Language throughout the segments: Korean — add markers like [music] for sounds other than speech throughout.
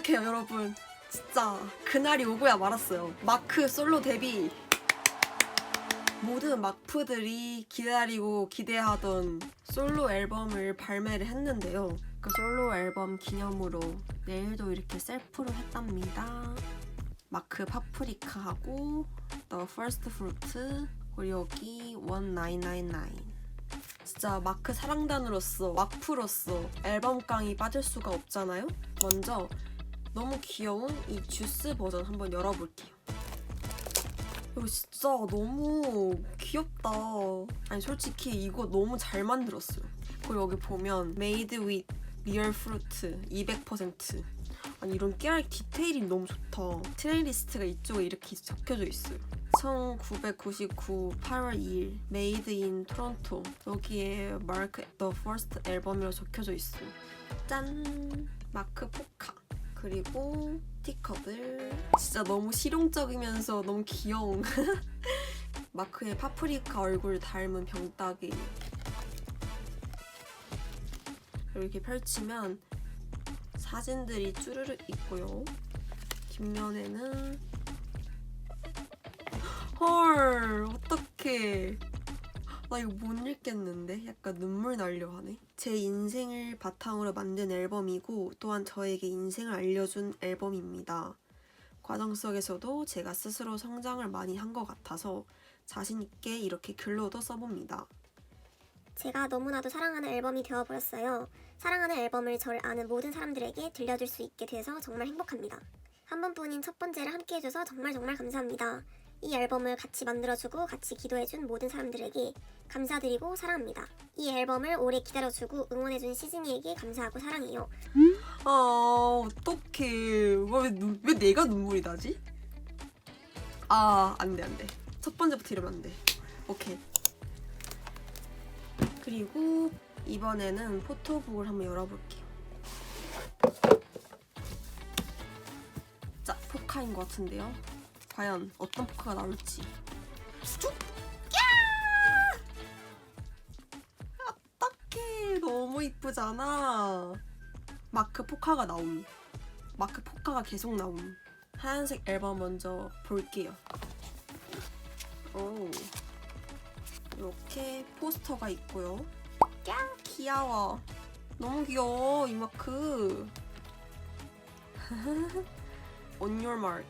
도착해요 여러분. 진짜 그날이 오고야 말았어요. 마크 솔로 데뷔. 모든 마프들이 기다리고 기대하던 솔로 앨범을 발매를 했는데요. 그 솔로 앨범 기념으로 내일도 이렇게 셀프로 했답니다. 마크 파프리카하고 The First Fruit 그리고 여기 1999 진짜 마크 사랑단으로서 마프로서 앨범깡이 빠질 수가 없잖아요. 먼저 너무 귀여운 이 주스 버전 한번 열어볼게요. 이거 진짜 너무 귀엽다. 아니 솔직히 이거 너무 잘 만들었어요. 그리고 여기 보면 Made with Real Fruit 200% 아니 이런 깨알 디테일이 너무 좋다. 트레이리스트가 이쪽에 이렇게 적혀져 있어요. 1999 8월 2일 Made Toronto 여기에 마크 The First 앨범이라고 적혀져 있어요. 짠 마크 포카 그리고 스티커들 진짜 너무 실용적이면서 너무 귀여운 [laughs] 마크의 파프리카 얼굴 닮은 병따개 이렇게 펼치면 사진들이 쭈르륵 있고요. 뒷면에는 헐 어떡해 나 이거 못 읽겠는데 약간 눈물 날려 하네 제 인생을 바탕으로 만든 앨범이고 또한 저에게 인생을 알려준 앨범입니다 과정 속에서도 제가 스스로 성장을 많이 한 것 같아서 자신 있게 이렇게 글로도 써봅니다 제가 너무나도 사랑하는 앨범이 되어버렸어요. 사랑하는 앨범을 저를 아는 모든 사람들에게 들려줄 수 있게 돼서 정말 행복합니다. 한 번뿐인 첫 번째를 함께 해줘서 정말 정말 감사합니다. 이 앨범을 같이 만들어주고 같이 기도해준 모든 사람들에게 감사드리고 사랑합니다. 이 앨범을 오래 기다려주고 응원해준 시즈니에게 감사하고 사랑해요. 아 어떡해 왜, 눈- 왜 내가 눈물이 나지? 아 안돼 안돼 첫 번째부터 이러면 안돼 오케이 그리고 이번에는 포토북을 한번 열어볼게요 자 포카인 것 같은데요 과연 어떤 포카가 나올지 쭉! 야! 어떡해 너무 이쁘잖아 마크 포카가 나옴. 마크 포카가 계속 나옴. 하얀색 앨범 먼저 볼게요. 오. 이렇게 포스터가 있고요. 야 귀여워. 너무 귀여워 이 마크. [laughs] On your mark.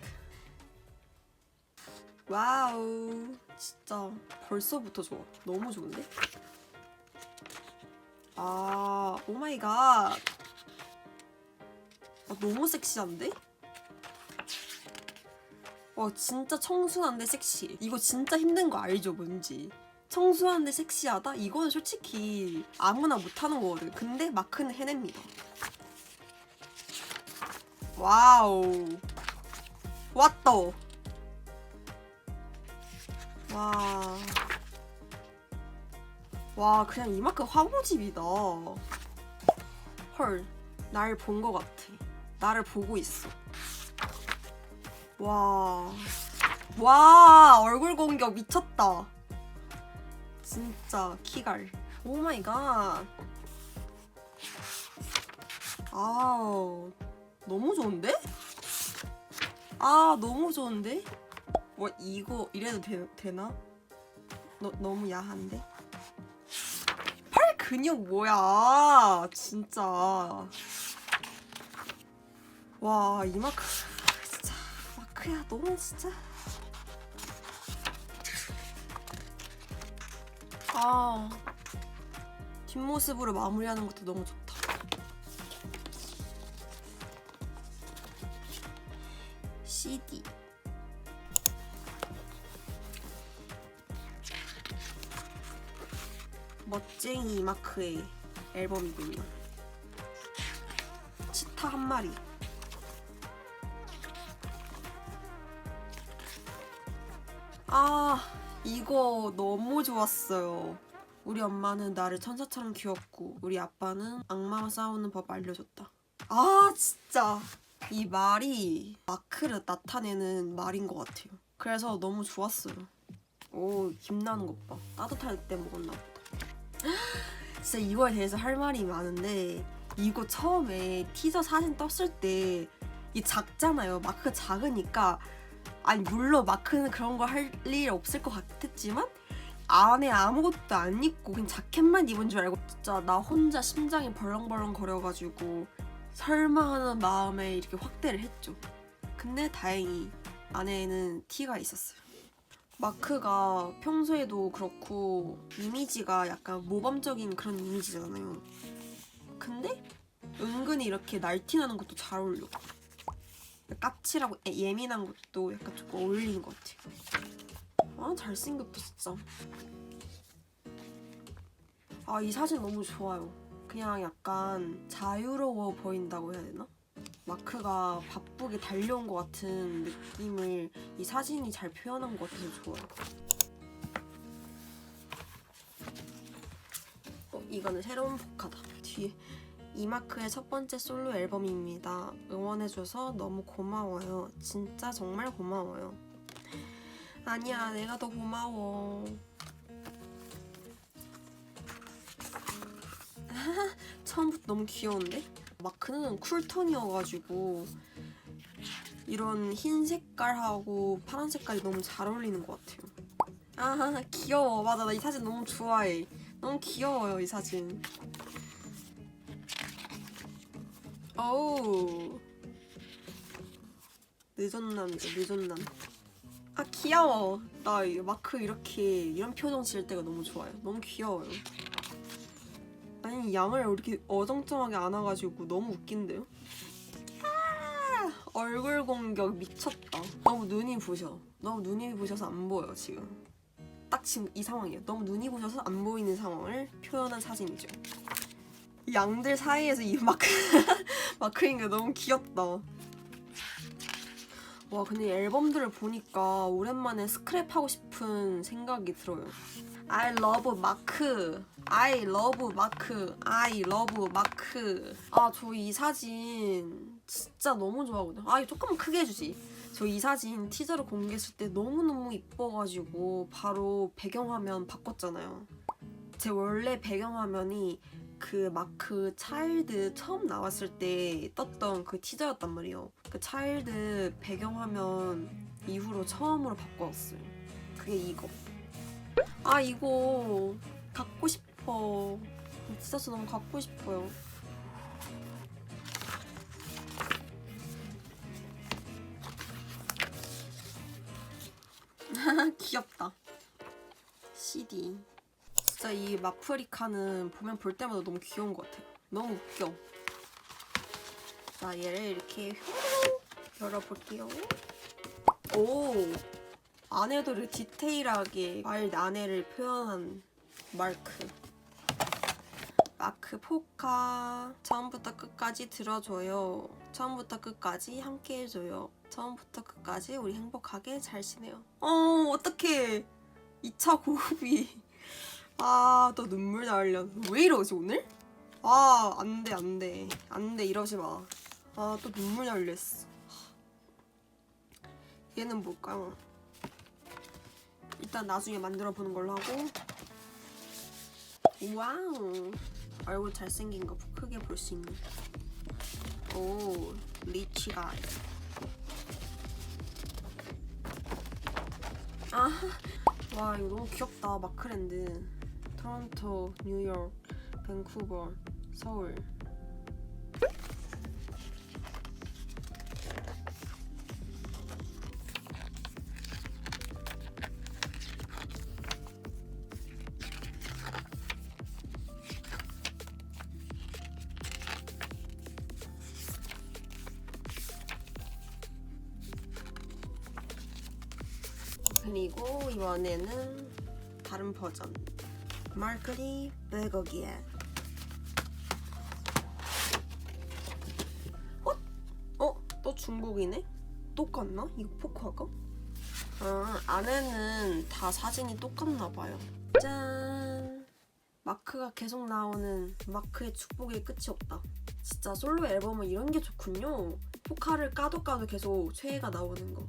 와우. 진짜 벌써부터 좋아. 너무 좋은데? 아, 오 마이 갓. 아, 너무 섹시한데? 와 진짜 청순한데 섹시. 이거 진짜 힘든 거 알죠 뭔지. 청순한데 섹시하다? 이거는 솔직히 아무나 못하는 거거든. 근데 마크는 해냅니다. 와우. 왔다. 와. 와 그냥 이만큼 화보집이다. 헐. 날본거 같아. 나를 보고 있어. 와. 와, 얼굴 공격 미쳤다. 진짜 키갈. 오 마이 갓. 아우. 너무 좋은데? 아, 너무 좋은데? 와, 이거 이래도 되, 되나? 너, 너무 야한데? 팔 근육 뭐야? 진짜. 와, 이 마크. 진짜. 마크야, 너는 진짜. 아. 뒷모습으로 마무리하는 것도 너무 좋다. CD. 멋쟁이 마크의 앨범이군요. 치타 한 마리. 아, 이거 너무 좋았어요. 우리 엄마는 나를 천사처럼 귀엽고 우리 아빠는 악마와 싸우는 법 알려줬다. 아, 진짜 이 말이 마크를 나타내는 말인 것 같아요. 그래서 너무 좋았어요. 오, 김 나는 것 봐. 따뜻할 때 먹었나 보다. 진짜 이거에 대해서 할 말이 많은데 이거 처음에 티저 사진 떴을 때 이 작잖아요. 마크가 작으니까 아니 물론 마크는 그런 거 할 일 없을 것 같았지만 안에 아무것도 안 입고 그냥 자켓만 입은 줄 알고 진짜 나 혼자 심장이 벌렁벌렁 거려가지고 설마 하는 마음에 이렇게 확대를 했죠. 근데 다행히 안에는 티가 있었어요. 마크가 평소에도 그렇고 이미지가 약간 모범적인 그런 이미지잖아요. 근데 은근히 이렇게 날티나는 것도 잘 어울려. 까칠하고 예- 예민한 것도 약간 조금 어울리는 것 같아. 아 잘생겼다 진짜. 아 이 사진 너무 좋아요. 그냥 약간 자유로워 보인다고 해야 되나? 마크가 바쁘게 달려온 것 같은 느낌을 이 사진이 잘 표현한 것 같아서 좋아요. 어, 이거는 새로운 포카다. 뒤에 이마크의 첫 번째 솔로 앨범입니다. 응원해줘서 너무 고마워요. 진짜 정말 고마워요. 아니야, 내가 더 고마워. [laughs] 처음부터 너무 귀여운데? 마크는 쿨톤이어가지고 이런 흰 색깔하고 파란 색깔이 너무 잘 어울리는 것 같아요. 아 귀여워. 맞아, 나 이 사진 너무 좋아해. 너무 귀여워요, 이 사진. 어우 늦었남이죠 늦었남 아 귀여워 나이 마크 이렇게 이런 표정 지을 때가 너무 좋아요 너무 귀여워요 아니 양을 이렇게 어정쩡하게 안아가지고 너무 웃긴데요? 아, 얼굴 공격 미쳤다. 너무 눈이 부셔. 너무 눈이 부셔서 안 보여 지금. 딱 지금 이 상황이에요. 너무 눈이 부셔서 안 보이는 상황을 표현한 사진이죠. 이 양들 사이에서 이 마크 [laughs] 마크인 게 너무 귀엽다. 와 근데 이 앨범들을 보니까 오랜만에 스크랩하고 싶은 생각이 들어요. I love 마크. I love 마크. I love 마크. 아 저 이 사진 진짜 너무 좋아하거든요. 아 이거 조금 크게 해주지. 저 이 사진 티저를 공개했을 때 너무너무 이뻐가지고 바로 배경화면 바꿨잖아요. 제 원래 배경화면이 그 마크 차일드 처음 나왔을 때 떴던 그 티저였단 말이에요. 그 차일드 배경화면 이후로 처음으로 바꿔왔어요. 그게 이거. 아 이거 갖고 싶어. 진짜 저 너무 갖고 싶어요. [laughs] 귀엽다. CD. 진짜 이 마프리카는 보면 볼 때마다 너무 귀여운 것 같아요. 너무 웃겨. 자, 얘를 이렇게 휘 열어볼게요. 오! 안에도 이렇게 디테일하게 말 안에를 표현한 마크. 마크 포카. 처음부터 끝까지 들어줘요. 처음부터 끝까지 함께 해줘요. 처음부터 끝까지 우리 행복하게 잘 지내요. 어, 어떡해. 2차 고흡이. 아, 또 눈물 나려. 왜 이러지, 오늘? 아, 안 돼, 안 돼. 안 돼, 이러지 마. 아, 또 눈물 했어. 얘는 뭘까요? 일단 나중에 만들어 보는 걸로 하고. 와우. 얼굴 잘생긴 거 크게 볼 수 있는. 오, 리치 가이. 아, 와, 이거 너무 귀엽다. 마크랜드. 토론토, 뉴욕, 밴쿠버, 서울. 그리고 이번에는 다른 버전. 마크리 베거기에. 어? 어? 또 중국이네? 똑같나? 이거 포카가? 아, 안에는 다 사진이 똑같나 봐요. 짠! 마크가 계속 나오는 마크의 축복의 끝이 없다. 진짜 솔로 앨범은 이런 게 좋군요. 포카를 까도 까도 계속 최애가 나오는 거.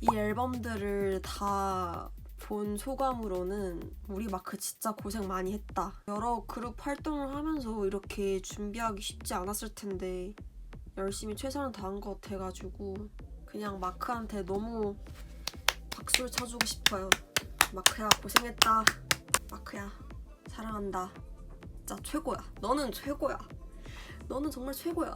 이 앨범들을 다 본 소감으로는 우리 마크 진짜 고생 많이 했다. 여러 그룹 활동을 하면서 이렇게 준비하기 쉽지 않았을 텐데 열심히 최선을 다한 것 같아가지고 그냥 마크한테 너무 박수를 쳐주고 싶어요. 마크야 고생했다. 마크야 사랑한다. 진짜 최고야. 너는 최고야. 너는 정말 최고야.